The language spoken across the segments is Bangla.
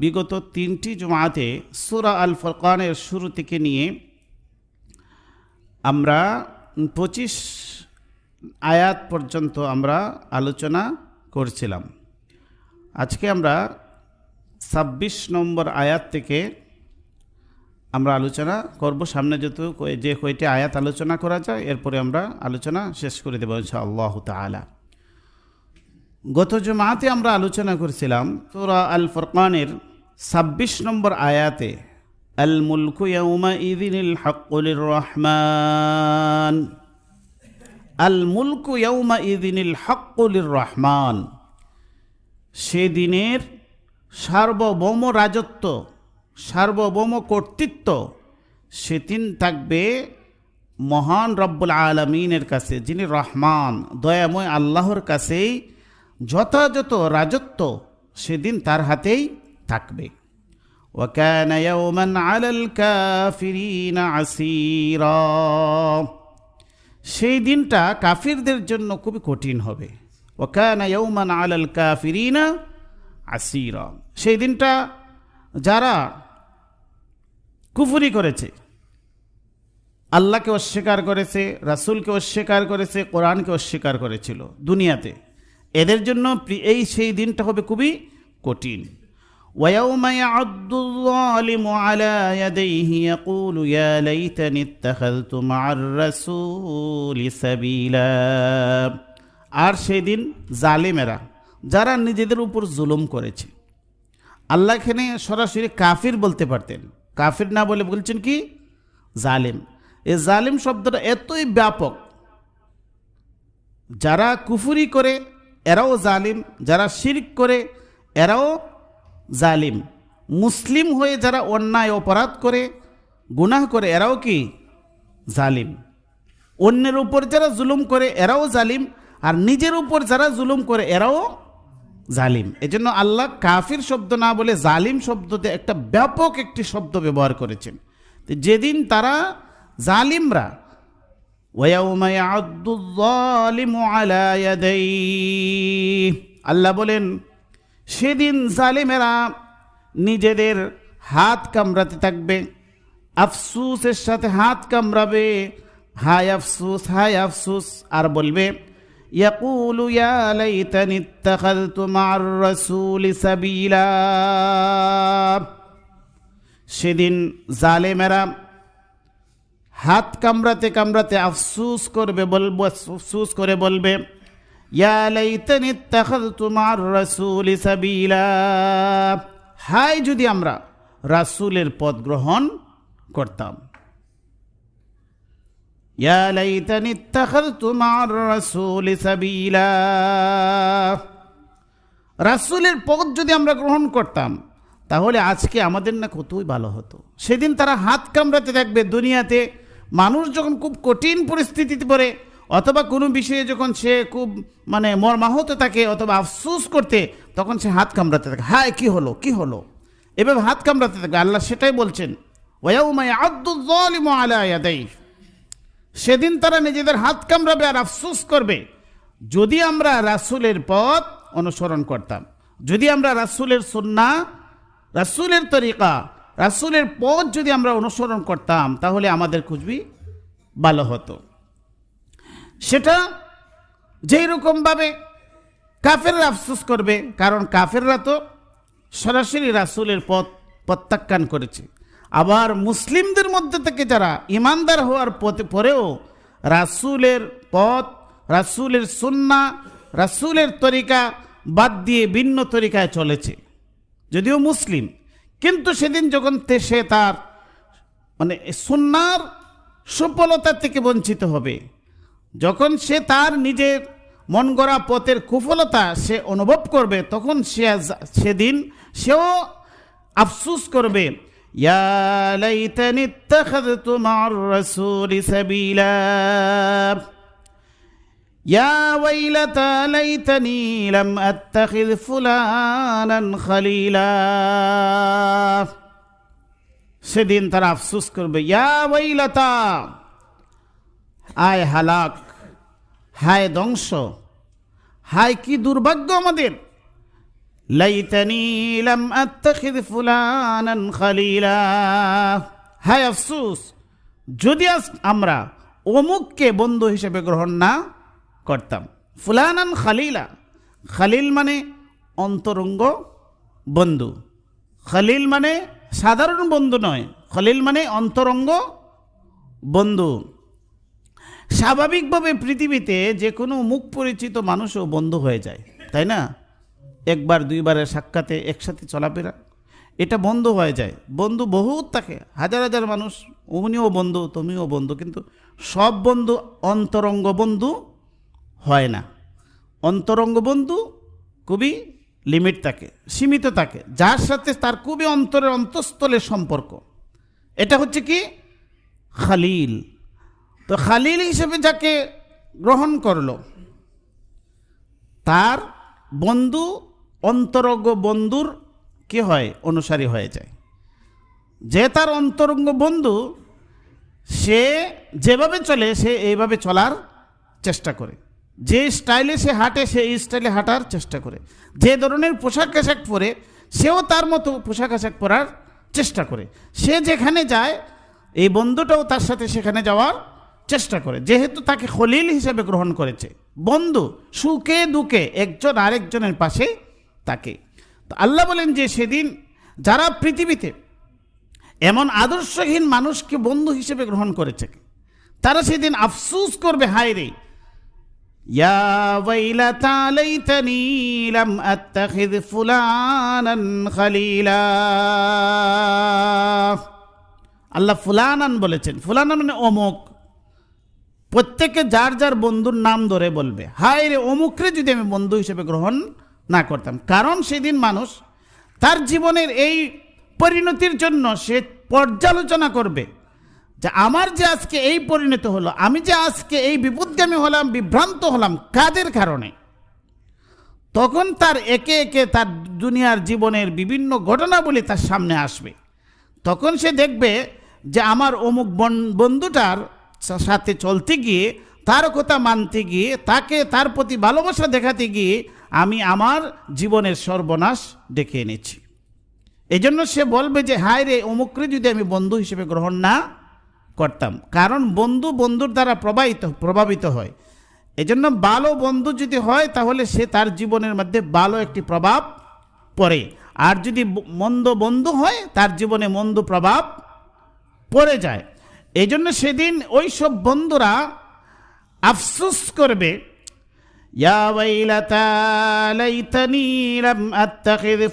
বিগত তিনটি জমাতে সুরা আল ফরকানের শুরু থেকে নিয়ে আমরা পঁচিশ আয়াত পর্যন্ত আমরা আলোচনা করছিলাম। আজকে আমরা ছাব্বিশ নম্বর আয়াত থেকে আমরা আলোচনা করব। সামনে যেহেতু যে কয়টি আয়াত আলোচনা করা যায়, এরপরে আমরা আলোচনা শেষ করে দেবো ইনশা আল্লাহ তালা গত জমাতে আমরা আলোচনা করছিলাম তোরা আল ফরকানের ছাব্বিশ নম্বর আয়াতে আল মুলকু ইয়াউমা হকুলির রহমান আল মুলকু ইয়াউমা ইদিনিল হকুলির রহমান সেদিনের সার্বভৌম রাজত্ব, সার্বভৌম কর্তৃত্ব, সেদিন থাকবে মহান রব্বুল আলমিনের কাছে, যিনি রহমান, দয়াময় আল্লাহর কাছেই যথাযথ রাজত্ব সেদিন তার হাতেই থাকবে وكان يوما على الكافرين عسيرا সেই দিনটা কাফিরদের জন্য খুবই কঠিন হবে ওকানা ইয়ৌমান আলাল কাফিরিনা আসিরা সেই দিনটা যারা কুফুরি করেছে আল্লাহকে অস্বীকার করেছে রাসূলকে অস্বীকার করেছে কোরআনকে অস্বীকার করেছিল দুনিয়াতে এদের জন্য প্রি- এই সেই দিনটা হবে খুবই কঠিন ويوم يعض الظالم على يديه يقول يا ليتني اتخذت مع الرسول سبيلا আর সেদিন জালিমেরা যারা নিজেদের উপর জুলুম করেছে আল্লাহ এখানে সরাসরি কাফির বলতে পারতেন কাফির না বলে বলছেন কি জালিম এই জালিম শব্দটা এতই ব্যাপক যারা কুফুরি করে এরাও জালিম, যারা শিরক করে এরাও জালিম। মুসলিম হয়ে যারা অন্যায়, অপরাধ করে, গুনাহ করে, এরাও কি? জালিম। অন্যের উপর যারা জুলুম করে, এরাও জালিম। আর নিজের উপর যারা জুলুম করে, এরাও জালিম। এজন্য আল্লাহ কাফির শব্দ না বলে জালিম শব্দতে একটা ব্যাপক একটি শব্দ ব্যবহার করেছেন। যেদিন তারা জালিমরা ওয়াউম ইয়াদ্দুজ্জালিমু আলা ইয়াদাইহি আল্লাহ বলেন, সেদিন জালিমেরা নিজেদের হাত কামড়াতে থাকবে, আফসুসের সাথে হাত কামড়াবে, হায় আফসুস হায় আফসুস। আর বলবে, ইয়াকুলু ইয়া লাইতানি ইত্তাখাযতু সাবিলা। সেদিন জালেমেরা হাত কামড়াতে কামড়াতে আফসুস করবে, বলব আফসুস করে বলবে মা'আর রাসূলি হায়, যদি আমরা রাসূলের পথ গ্রহণ করতাম। মা'আর রাসূলি রাসূলের পথ যদি আমরা গ্রহণ করতাম, তাহলে আজকে আমাদের না কতই ভালো হতো। সেদিন তারা হাত কামড়াতে থাকবে দুনিয়াতে মানুষ যখন খুব কঠিন পরিস্থিতিতে পড়ে, অথবা কোনো বিষয়ে যখন সে খুব মানে মর্মাহত থাকে, অথবা আফসুস করতে, তখন সে হাত কামড়াতে থাকে। হায়, কি হলো কি হলো? এভাবে হাত কামড়াতে থাকে। আল্লাহ সেটাই বলছেন সেদিন তারা নিজেদের হাত কামড়াবে আর আফসুস করবে। যদি আমরা রাসূলের পথ অনুসরণ করতাম, যদি আমরা রাসূলের সুন্না রাসূলের তরিকা রাসূলের পথ যদি আমরা অনুসরণ করতাম, তাহলে আমাদের খুঁজবি ভালো হতো। সেটা যেই রকমভাবে কাফেররা আফসোস করবে, কারণ কাফেররা তো সরাসরি রাসূলের পথ প্রত্যাখ্যান করেছে। আবার মুসলিমদের মধ্যে থেকে যারা ইমানদার হওয়ার পথে পরেও রাসূলের পথ, রাসূলের সুন্না, রাসূলের তরিকা বাদ দিয়ে ভিন্ন তরিকায় চলেছে। যদিও মুসলিম কিন্তু সেদিন যখন সে তার মানে সুন্নার সুফলতা থেকে বঞ্চিত হবে, যখন সে তার নিজের মন গড়া পথের কুফলতা সে অনুভব করবে, তখন সে সেদিন সেও আফসুস করবে, ইয়া লাইতানি ইত্তাখাযতু মা'আর রাসূলি সাবিলা। يا ويلتى ليتني لم أتخذ فلانا خليلا সেদিন তারা আফসুস করবে ইয়া ওয়াইলাতা আয় হালাক হায় ধ্বংস হায় কি দুর্ভাগ্য আমাদের লাইতানি লাম আত্তাখিদ ফুলানান খালিলা হায় আফসুস যদি আজ আমরা অমুককে বন্ধু হিসেবে গ্রহণ না করতাম। ফুলানান খালিলা। খালিল মানে অন্তরঙ্গ বন্ধু। খালিল মানে সাধারণ বন্ধু নয়। খলিল মানে অন্তরঙ্গ বন্ধু। স্বাভাবিকভাবে পৃথিবীতে যে কোনো মুখ পরিচিত মানুষও বন্ধু হয়ে যায়, তাই না? একবার দুইবারের সাক্ষাতে একসাথে চলাফেরা, এটা বন্ধু হয়ে যায়। বন্ধু বহুত থাকে। হাজার হাজার মানুষ, উনিও বন্ধু, তুমিও বন্ধু, কিন্তু সব বন্ধু অন্তরঙ্গ বন্ধু হয় না। অন্তরঙ্গ বন্ধু খুবই লিমিট থাকে, সীমিত থাকে, যার সাথে তার খুবই অন্তরের অন্তঃস্থলের সম্পর্ক। এটা হচ্ছে কি? খালিল। তো খালিল হিসেবে যাকে গ্রহণ করল, তার বন্ধু, অন্তরঙ্গ বন্ধুর কি হয়? অনুসারী হয়ে যায়। যে তার অন্তরঙ্গ বন্ধু, সে যেভাবে চলে, সে এইভাবে চলার চেষ্টা করে। যে স্টাইলে সে হাঁটে সেই স্টাইলে হাঁটার চেষ্টা করে। যে ধরনের পোশাক আশাক পরে, সেও তার মতো পোশাক আশাক পরার চেষ্টা করে। সে যেখানে যায়, এই বন্ধুটাও তার সাথে সেখানে যাওয়ার চেষ্টা করে। যেহেতু তাকে খলিল হিসেবে গ্রহণ করেছে, বন্ধু সুখে দুঃখে একজন আরেকজনের পাশে তাকে। তো আল্লাহ বলেন যে সেদিন যারা পৃথিবীতে এমন আদর্শহীন মানুষকে বন্ধু হিসেবে গ্রহণ করেছে, তারা সেদিন আফসুস করবে হায় রে ইয়া ওয়াইলাতা লাইতানি লাম আত্তাখিদ ফুলানান খালিলা আল্লাহ ফুলানান বলেছেন। ফুলানান মানে অমুক। প্রত্যেকে যার যার বন্ধুর নাম ধরে বলবে। হায় রে অমুকরে যদি আমি বন্ধু হিসেবে গ্রহণ না করতাম। কারণ সেদিন মানুষ তার জীবনের এই পরিণতির জন্য সে পর্যালোচনা করবে। যে আমার যে আজকে এই পরিণত হলো, আমি যে আজকে এই বিপদগামী হলাম, বিভ্রান্ত হলাম কাদের কারণে? তখন তার একে একে তার দুনিয়ার জীবনের বিভিন্ন ঘটনাবলী তার সামনে আসবে। তখন সে দেখবে যে আমার অমুক বন- বন্ধুটার সাথে চলতে গিয়ে, তার কথা মানতে গিয়ে, তাকে তার প্রতি ভালোবাসা দেখাতে গিয়ে, আমি আমার জীবনের সর্বনাশ ডেকে এনেছি। এই জন্য সে বলবে যে, হায় রে, অমুকরে যদি আমি বন্ধু হিসেবে গ্রহণ না করতাম। কারণ বন্ধু বন্ধুর দ্বারা প্রবাহিত, প্রভাবিত হয়। এজন্য ভালো বন্ধু যদি হয়, তাহলে সে তার জীবনের মধ্যে ভালো একটি প্রভাব পড়ে। আর যদি মন্দ বন্ধু হয়, তার জীবনে মন্দ প্রভাব পড়ে যায়। এই জন্য সেদিন ওই সব বন্ধুরা আফসোস করবে, ইয়া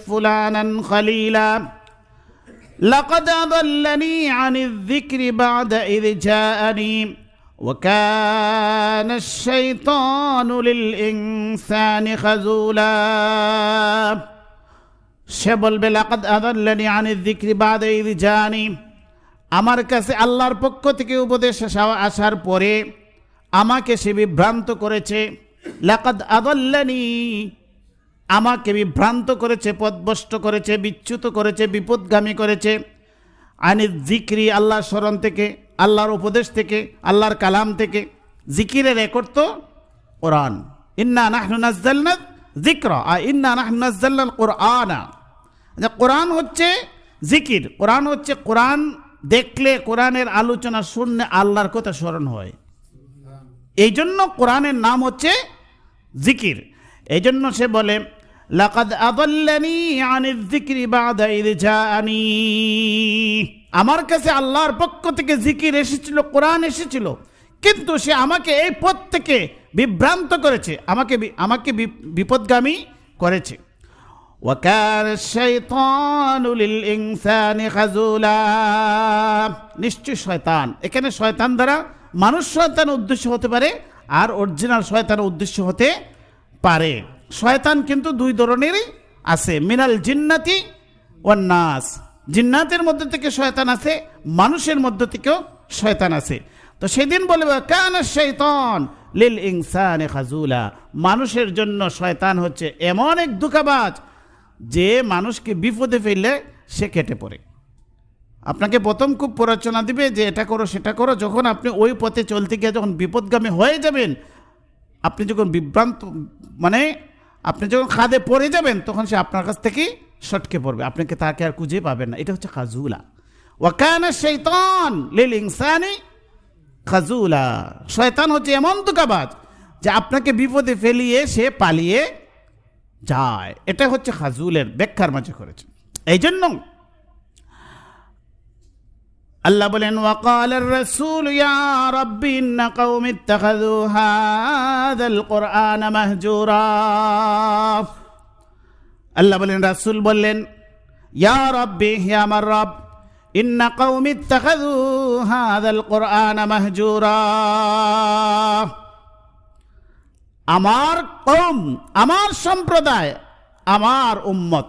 ফুলানান খলিলা। لقد أضلني عن الذكر بعد إذ جاءني وكان الشيطان للإنسان خذولا সে বলবে লাকাদ আদাল্লানি আনির দিক্রি বাদে ইদ জানি আমার কাছে আল্লাহর পক্ষ থেকে উপদেশ আসা- আসার পরে আমাকে সে বিভ্রান্ত করেছে লাকাদ আদাল্লানি আমাকে বিভ্রান্ত করেছে পদভষ্ট করেছে বিচ্যুত করেছে বিপদগামী করেছে। আনি জিক্রি আল্লাহর স্মরণ থেকে আল্লাহর উপদেশ থেকে আল্লাহর কালাম থেকে। জিকিরের রেকর্ড তো কোরআন। ইন্না নাহনু নাজ্জালনা জিক্র আর ইন্না নাহনু নাজ্জালনা কোরআনা। যে কোরআন হচ্ছে জিকির। কোরআন হচ্ছে কোরআন দেখলে কোরআনের আলোচনা শুনলে আল্লাহর কথা স্মরণ হয়। এই জন্য কোরআনের নাম হচ্ছে জিকির। এই জন্য সে বলে লাকাদ আদাল্লানি আনিল যিকরি বাদা ইদ জাআনি। আমার কাছে আল্লাহর পক্ষ থেকে জিকির এসেছিল, কোরআন এসেছিল, কিন্তু সে আমাকে এই পথ থেকে বিভ্রান্ত করেছে, আমাকে আমাকে বিপদগামী করেছে। নিশ্চয় শয়তান, এখানে শয়তান দ্বারা মানুষ শয়তান উদ্দেশ্য হতে পারে, আর অরিজিনাল শয়তান উদ্দেশ্য হতে পারে। শয়তান কিন্তু দুই ধরনেরই আছে। মিনাল জিন্নাতি ও নাস। জিন্নাতের মধ্যে থেকে শয়তান আছে, মানুষের মধ্যে থেকেও শয়তান আছে। তো সেদিন বলবে কান শৈতান লিল ইনসানে খাজুলা। মানুষের জন্য শয়তান হচ্ছে এমন এক দুঃখাবাজ যে মানুষকে বিপদে ফেললে সে কেটে পড়ে। আপনাকে প্রথম খুব প্ররোচনা দিবে যে, এটা করো, সেটা করো। যখন আপনি ওই পথে চলতে গিয়ে যখন বিপদগামী হয়ে যাবেন, আপনি যখন বিভ্রান্ত মানে আপনি যখন খাদে পড়ে যাবেন, তখন সে আপনার কাছ থেকেই সটকে পড়বে। আপনাকে তাকে আর খুঁজে পাবেন না। এটা হচ্ছে খাজুলা। ওয়াকানা শৈতান লিল ইনসানি খাজুলা। শয়তান হচ্ছে এমন দুকাবাজ যে আপনাকে বিপদে ফেলিয়ে সে পালিয়ে যায়। এটা হচ্ছে খাজুলের ব্যাখ্যার মাঝে করেছে এই জন্য আল্লাহ বলেন, ওয়াকাল রসুল, ইয়া রব্বি, ইন্না কওমি ইত্তাখাযু হাযাল কুরআন মাহজুরা। আল্লাহ বলেন, রাসূল বললেন, ইয়া রব্বি, হে আমার রব, ইন্না কওমি ইত্তাখাযু হাযাল কুরআন মাহজুরা। আমার কৌম আমার সম্প্রদায়, আমার উম্মত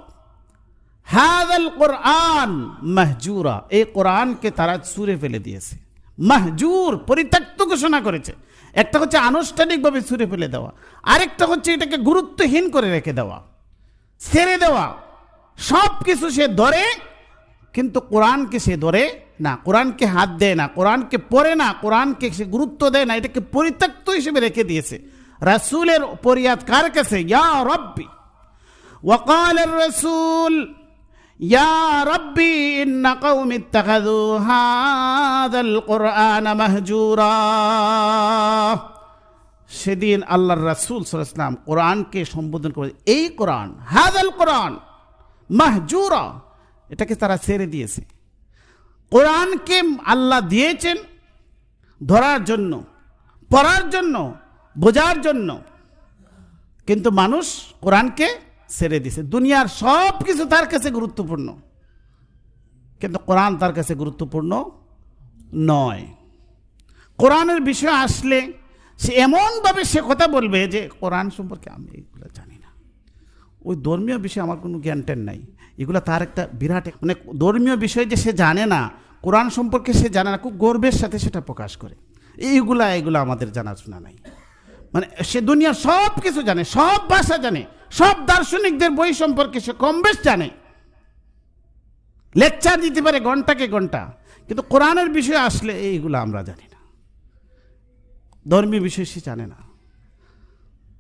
হাদাল কোরআন মাহজুরা। এই কোরআনকে তারা সুরে ফেলে দিয়েছে। মাহজুর পরিত্যক্ত ঘোষণা করেছে। একটা হচ্ছে আনুষ্ঠানিকভাবে সুরে ফেলে দেওয়া। আরেকটা হচ্ছে এটাকে গুরুত্বহীন করে রেখে দেওয়া। ছেড়ে দেওয়া। সব কিছু সে ধরে, কিন্তু কোরআনকে সে ধরে না। কোরআনকে হাত দেয় না, কোরআনকে পড়ে না, কোরআনকে সে গুরুত্ব দেয় না। এটাকে পরিত্যক্ত হিসেবে রেখে দিয়েছে। রাসুলের পরিয়াদ কার কাছে? ইয়া রব্বি। ওয়াকালের রাসূল يا ربي إن قوم اتخذوا هذا القرآن مهجورا সেদিন আল্লাহর রাসূল সাল্লাল্লাহু আলাইহি কোরআনকে সম্বোধন করে এই কোরআন হাদাল কোরআন মাহজুরা এটাকে তারা ছেড়ে দিয়েছে কোরআনকে আল্লাহ দিয়েছেন ধরার জন্য পড়ার জন্য বোঝার জন্য কিন্তু মানুষ কোরআনকে ছেড়ে দিছে। দুনিয়ার সব কিছু তার কাছে গুরুত্বপূর্ণ। কিন্তু কোরআন তার কাছে গুরুত্বপূর্ণ নয়। কোরআনের বিষয় আসলে সে এমনভাবে সে কথা বলবে যে, কোরআন সম্পর্কে আমি এগুলো জানি না। ওই ধর্মীয় বিষয়ে আমার কোনো জ্ঞান ট্যান নাই। এগুলো তার একটা বিরাট মানে ধর্মীয় বিষয় যে সে জানে না, কোরআন সম্পর্কে সে জানে না, খুব গর্বের সাথে সেটা প্রকাশ করে। এইগুলা, এগুলো আমাদের জানাশোনা নাই। মানে সে দুনিয়ার সব কিছু জানে, সব ভাষা জানে। সব দার্শনিকদের বই সম্পর্কে সে কম বেশ জানে। লেকচার দিতে পারে ঘন্টাকে ঘণ্টা। কিন্তু কোরআনের বিষয়ে আসলে এইগুলো আমরা জানি না। ধর্মীয় বিষয় সে জানে না।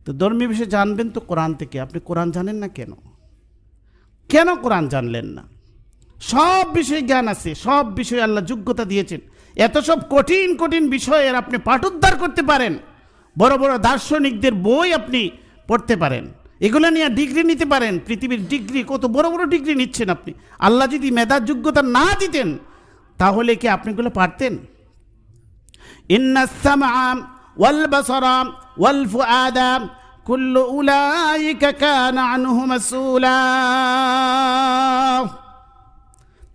তো ধর্মীয় বিষয় জানবেন তো কোরআন থেকে। আপনি কোরআন জানেন না কেন? কেন কোরআন জানলেন না? সব বিষয়ে জ্ঞান আছে, সব বিষয়ে আল্লাহ যোগ্যতা দিয়েছেন। এত সব কঠিন কঠিন বিষয়ের আপনি পাঠোদ্ধার করতে পারেন। বড় বড় দার্শনিকদের বই আপনি পড়তে পারেন। এগুলো নিয়ে ডিগ্রি নিতে পারেন, পৃথিবীর ডিগ্রি কত বড় বড় ডিগ্রি নিচ্ছেন আপনি। আল্লাহ যদি মেধার যোগ্যতা না দিতেন, তাহলে কি আপনি এগুলো পারতেন কুল্লু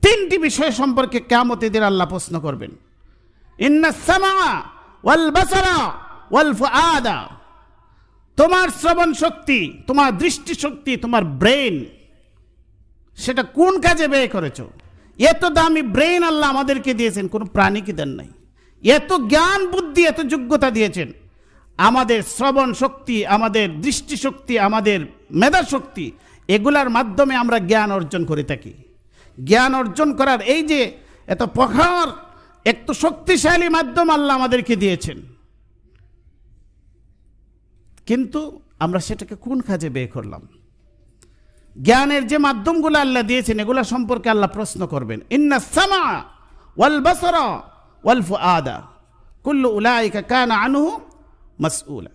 তিনটি বিষয় সম্পর্কে কেমত এদের আল্লাহ প্রশ্ন করবেন। ইন্না সামা ওয়াল বাসারা ওয়াল ফুআদা। তোমার শ্রবণ শক্তি, তোমার দৃষ্টি শক্তি, তোমার ব্রেন সেটা কোন কাজে ব্যয় করেছ? এত দামি ব্রেন আল্লাহ আমাদেরকে দিয়েছেন, কোনো প্রাণীকে দেন নাই। এত জ্ঞান, বুদ্ধি, এত যোগ্যতা দিয়েছেন। আমাদের শ্রবণ শক্তি, আমাদের দৃষ্টি শক্তি, আমাদের মেধা শক্তি, এগুলার মাধ্যমে আমরা জ্ঞান অর্জন করে থাকি। জ্ঞান অর্জন করার এই যে এত প্রখর, এত শক্তিশালী মাধ্যম আল্লাহ আমাদেরকে দিয়েছেন। কিন্তু আমরা সেটাকে কোন কাজে ব্যয় করলাম? জ্ঞানের যে মাধ্যমগুলো আল্লাহ দিয়েছেন, এগুলো সম্পর্কে আল্লাহ প্রশ্ন করবেন। ইন্না সামা ওয়াল বাসরা ওয়াল ফুআদা, কুল্লু উলাইকা কানা আনহু মাসউলা।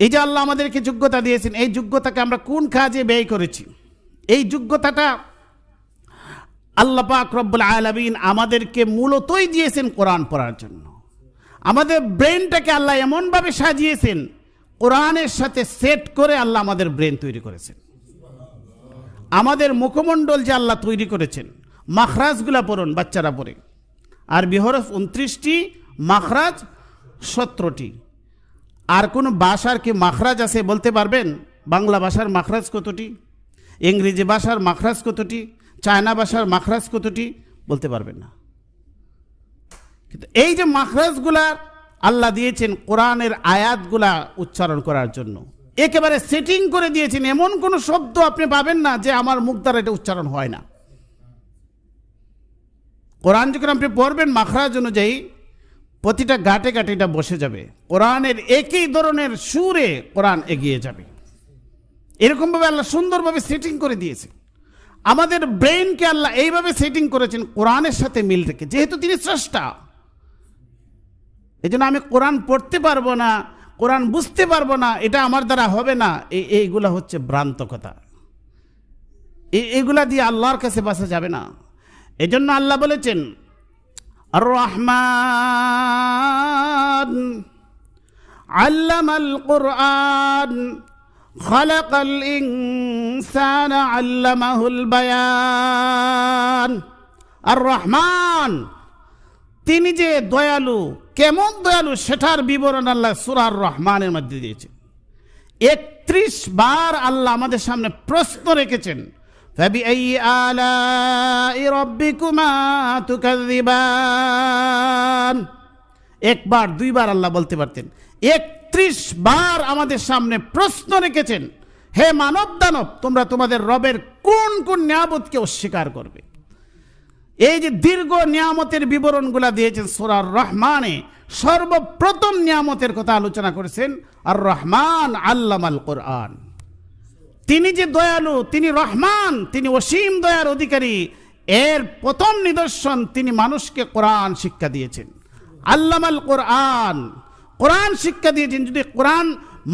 এই যে আল্লাহ আমাদেরকে যোগ্যতা দিয়েছেন, এই যোগ্যতাকে আমরা কোন কাজে ব্যয় করেছি? এই যোগ্যতাটা আল্লাহ পাক রব্বুল আলামিন আমাদেরকে মূলতই দিয়েছেন কোরআন পড়ার জন্য। আমাদের ব্রেনটাকে আল্লাহ এমনভাবে সাজিয়েছেন কোরআনের সাথে সেট করে আল্লাহ আমাদের ব্রেন তৈরি করেছেন। আমাদের মুখমণ্ডল যে আল্লাহ তৈরি করেছেন, মাখরাজগুলা পড়ুন, বাচ্চারা পড়ে। আর বিহরফ উনত্রিশটি, মাখরাজ সতেরোটি। আর কোনো ভাষার কি মাখরাজ আছে বলতে পারবেন? বাংলা ভাষার মাখরাজ কতটি? ইংরেজি ভাষার মাখরাজ কতটি? চায়না ভাষার মাখরাজ কতটি? বলতে পারবেন না। কিন্তু এই যে মাখরাজগুলা আল্লাহ দিয়েছেন কোরআনের আয়াতগুলা উচ্চারণ করার জন্য। একেবারে সেটিং করে দিয়েছেন, এমন কোনো শব্দ আপনি পাবেন না যে আমার মুখ দ্বারা এটা উচ্চারণ হয় না। কোরআন যখন আপনি পড়বেন মাখরাজ অনুযায়ী, প্রতিটা গাটে গাটে এটা বসে যাবে। কোরআনের একই ধরনের সুরে কোরআন এগিয়ে যাবে। এরকমভাবে আল্লাহ সুন্দরভাবে সেটিং করে দিয়েছে আমাদের ব্রেনকে আল্লাহ এইভাবে সেটিং করেছেন, কোরআনের সাথে মিল রেখে। যেহেতু তিনি স্রষ্টা এই জন্য আমি কোরআন পড়তে পারবো না কোরআন বুঝতে পারবো না এটা আমার দ্বারা হবে না এই এইগুলা হচ্ছে ভ্রান্ত কথা এই- এইগুলা দিয়ে আল্লাহর কাছে বাসা যাবে না এই জন্য আল্লাহ বলেছেন আর রহমান আল্লামাল কোরআন خلق الإنسان علمه البيان الرحمن তিনি যে দয়ালু কেমন দয়ালু সেটার বিবরণ আল্লাহ সুরার রহমানের মধ্যে দিয়েছে। একত্রিশ বার আল্লাহ আমাদের সামনে প্রশ্ন রেখেছেন একবার, দুইবার আল্লাহ বলতে পারতেন। একত্রিশ বার আমাদের সামনে প্রশ্ন রেখেছেন, হে মানব দানব তোমরা তোমাদের রবের কোন কোন নিয়াবতকে অস্বীকার করবে? এই যে দীর্ঘ নিয়ামতের বিবরণগুলা দিয়েছেন সোরার রহমানে, সর্বপ্রথম নিয়ামতের কথা আলোচনা করেছেন আর রহমান আল্লামাল কোরআন। তিনি যে দয়ালু, তিনি রহমান, তিনি অসীম দয়ার অধিকারী, এর প্রথম নিদর্শন তিনি মানুষকে কোরআন শিক্ষা দিয়েছেন। আল্লামাল কোরআন কোরআন শিক্ষা দিয়েছেন, যদি কোরআন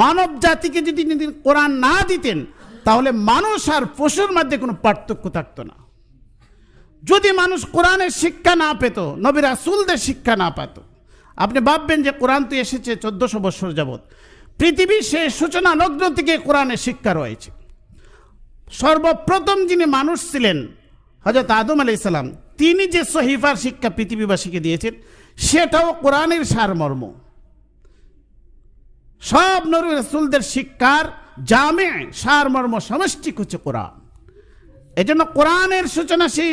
মানব জাতিকে যদি কোরআন না দিতেন, তাহলে মানুষ আর পশুর মধ্যে কোনো পার্থক্য থাকতো না। যদি মানুষ কোরআনের শিক্ষা না পেত, নবী রাসুলদের শিক্ষা না পেত, আপনি ভাববেন যে কোরআন তো এসেছে চোদ্দশো বৎসর যাবৎ। পৃথিবীর সে সূচনা লগ্ন থেকে কোরআনের শিক্ষা রয়েছে। সর্বপ্রথম যিনি মানুষ ছিলেন হজরত আদম আলি ইসলাম তিনি যে সহিফার শিক্ষা পৃথিবীবাসীকে দিয়েছেন, সেটাও কোরআনের সারমর্ম। সব নবী রাসুলদের শিক্ষার জামে সারমর্ম সমষ্টিক হচ্ছে কোরআন। এই জন্য কোরআনের সূচনা সেই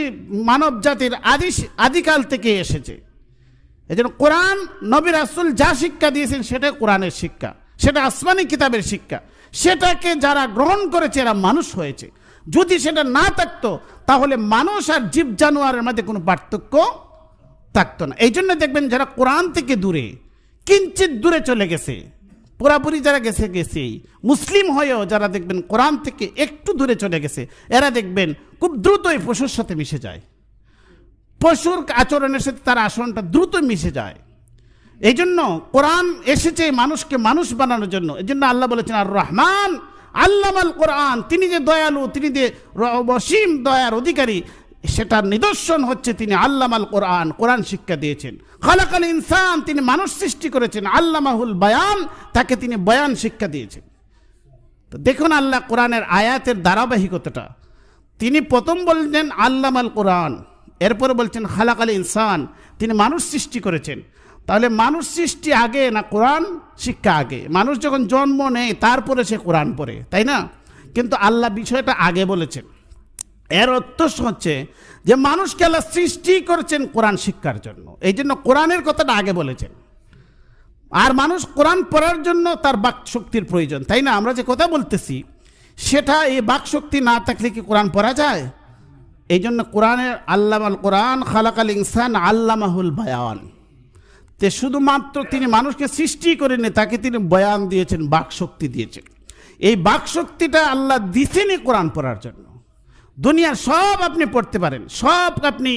মানব জাতির আদি আদিকাল থেকে এসেছে। এই জন্য কোরআন নবী রাসুল যা শিক্ষা দিয়েছেন সেটা কোরআনের শিক্ষা, সেটা আসমানি কিতাবের শিক্ষা। সেটাকে যারা গ্রহণ করেছে, এরা মানুষ হয়েছে। যদি সেটা না থাকতো, তাহলে মানুষ আর জীব জানোয়ারের মধ্যে কোনো পার্থক্য থাকতো না। এই জন্য দেখবেন যারা কোরআন থেকে দূরে কিঞ্চিত দূরে চলে গেছে পুরাপুরি যারা গেছে, গেছেই। মুসলিম হয়েও যারা দেখবেন কোরআন থেকে একটু দূরে চলে গেছে, এরা দেখবেন খুব দ্রুতই পশুর সাথে মিশে যায়। পশুর আচরণের সাথে তার আচরণটা দ্রুত মিশে যায়। এই জন্য কোরআন এসেছে মানুষকে মানুষ বানানোর জন্য। এই জন্য আল্লাহ বলেছেন, আর রহমান আল্লামাল কোরআন। তিনি যে দয়ালু, তিনি যে অসীম দয়ার অধিকারী সেটার নিদর্শন হচ্ছে তিনি আল্লামাল কোরআন কোরআন শিক্ষা দিয়েছেন। খালাকাল ইনসান, তিনি মানুষ সৃষ্টি করেছেন। আল্লামাহুল বয়ান, তাকে তিনি বয়ান শিক্ষা দিয়েছেন। তো দেখুন আল্লাহ কোরআনের আয়াতের ধারাবাহিকতাটা। তিনি প্রথম বললেন আল্লামাল কোরআন, এরপরে বলছেন খালাকাল ইনসান, তিনি মানুষ সৃষ্টি করেছেন। তাহলে মানুষ সৃষ্টি আগে না কোরআন শিক্ষা আগে? মানুষ যখন জন্ম নেয়, তারপরে সে কোরআন পড়ে, তাই না? কিন্তু আল্লাহ বিষয়টা আগে বলেছেন। এর অর্থ হচ্ছে যে মানুষকে আল্লাহ সৃষ্টি করেছেন কোরআন শিক্ষার জন্য। এই জন্য কোরআনের কথাটা আগে বলেছেন। আর মানুষ কোরআন পড়ার জন্য তার বাক শক্তির প্রয়োজন, তাই না? আমরা যে কথা বলতেছি, সেটা এই বাক শক্তি না থাকলে কি কোরআন পড়া যায়? এই জন্য কোরআনের আল্লাহ আল কোরআন খালাকাল ইনসান আল্লামাহুল বায়ান। তে শুধুমাত্র তিনি মানুষকে সৃষ্টি করেনি তাকে তিনি বয়ান দিয়েছেন বাক শক্তি দিয়েছেন। এই বাক শক্তিটা আল্লাহ দিছেনই কোরআন পড়ার জন্য। দুনিয়ার সব আপনি পড়তে পারেন, সব আপনি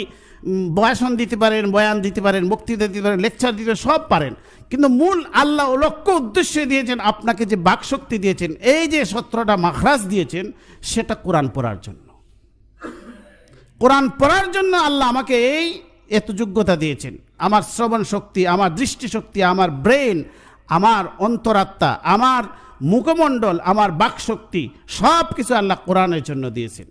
ভাষণ দিতে পারেন, বয়ান দিতে পারেন, বক্তৃতা দিতে পারেন, লেকচার দিতে সব পারেন। কিন্তু মূল আল্লাহ ও লক্ষ্য উদ্দেশ্য দিয়েছেন আপনাকে যে বাক শক্তি দিয়েছেন, এই যে সত্রটা মাখরাজ দিয়েছেন, সেটা কোরআন পড়ার জন্য। কোরআন পড়ার জন্য আল্লাহ আমাকে এই এত যোগ্যতা দিয়েছেন। আমার শ্রবণ শক্তি, আমার দৃষ্টিশক্তি আমার ব্রেন আমার অন্তরাত্মা, আমার মুখমণ্ডল, আমার বাকশক্তি সব কিছু আল্লাহ কোরআনের জন্য দিয়েছেন।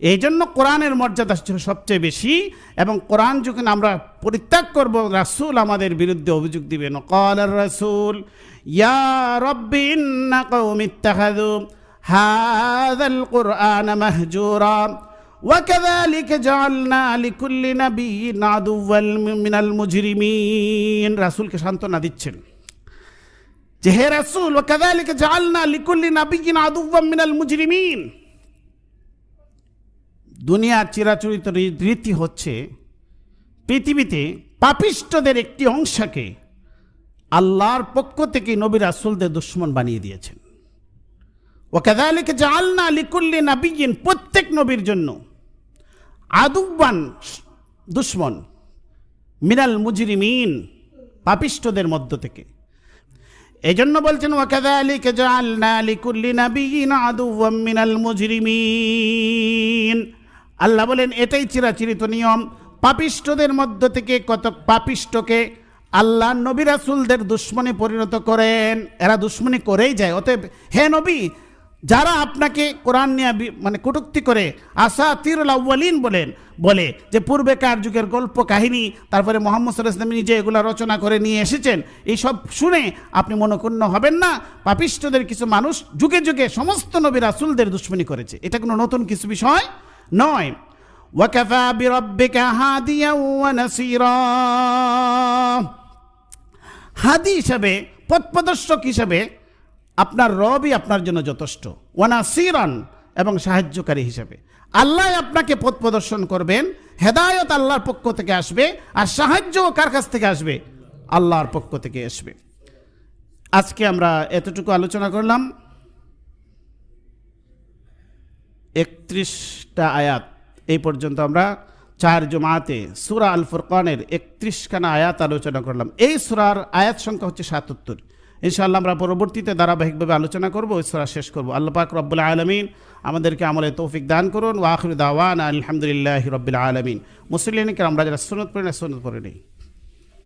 এই জন্য কোরআনের মর্যাদা ছিল সবচেয়ে বেশি এবং কোরআন যখন আমরা পরিত্যাগ করব রাসূল আমাদের বিরুদ্ধে অভিযোগ দিবেন কল রাসূল ইয়া রব্বি ইন্না কওমি ইত্তাখাযু হাযাল কুরআন মাহজুরা وكذلك جعلنا لكل نبي عدوا من المجرمين রাসূলকে সান্ত্বনা দিচ্ছেন যে হে রাসূল وكذلك جعلنا لكل نبي عدوا من المجرمين দুনিয়ার চিরাচরিত রীতি হচ্ছে, পৃথিবীতে পাপিষ্টদের একটি অংশকে আল্লাহর পক্ষ থেকে নবী রাসূলদের দুশ্মন বানিয়ে দিয়েছেন। ও ওকাদালিক জালনা লিকুল্লি নাবিয়িন প্রত্যেক নবীর জন্য আদুবান দুশ্মন মিনাল মুজরিমিন পাপিষ্ঠদের মধ্য থেকে। এই জন্য বলছেন ওয়াকাদালিক জাআলনা লিকুল্লি নাবিয়িন আদুওয়াম মিনাল মুজরিমিন। আল্লাহ বলেন, এটাই চিরাচিরিত নিয়ম। পাপিষ্ঠদের মধ্য থেকে কত পাপিষ্ঠকে আল্লাহ নবী রাসূলদের দুশ্মনে পরিণত করেন। এরা দুশ্মনী করেই যায়। অতএব, হে নবী, যারা আপনাকে কোরআন নিয়ে মানে কটুক্তি করে আসা তিরুল আউ্বালিন বলেন, বলে যে পূর্বেকার যুগের গল্প কাহিনী, তারপরে মোহাম্মদ সাল্লাহ ইসলাম নিজে এগুলো রচনা করে নিয়ে এসেছেন এইসব শুনে আপনি মনক্ষুণ্ণ হবেন না। পাপিষ্ঠদের কিছু মানুষ যুগে যুগে সমস্ত নবী রাসুলদের দুশ্মনী করেছে। এটা কোনো নতুন কিছু বিষয় নয়। ওয়াকাফা বিরব্বিকা হাদিয়া ওয়া নাসীরা। হাদি হিসাবে, পথপ্রদর্শক হিসাবে আপনার রবই আপনার জন্য যথেষ্ট। ওয়ানা সিরান এবং সাহায্যকারী হিসাবে। আল্লাহ আপনাকে পথ প্রদর্শন করবেন, হেদায়ত আল্লাহর পক্ষ থেকে আসবে আর সাহায্য কার কাছ থেকে আসবে? আল্লাহর পক্ষ থেকে আসবে। আজকে আমরা এতটুকু আলোচনা করলাম। একত্রিশটা আয়াত। এই পর্যন্ত আমরা চার জমাতে সুরা আল ফুরকানের একত্রিশখানা আয়াত আলোচনা করলাম। এই সুরার আয়াত সংখ্যা হচ্ছে সাতাত্তর। ইনশাআল্লাহ আমরা পরবর্তীতে ধারাবাহিকভাবে আলোচনা করব ওই সুরা শেষ করব। আল্লাহ পাক রব্বুল আলমিন আমাদেরকে আমলে তৌফিক দান করুন। ওয়াখির দাওয়ান আলহামদুলিল্লাহ রব্বুল আলমিন। মুসলিমকে আমরা যারা সুনত পড়ি না সুনত পড়ে নেই।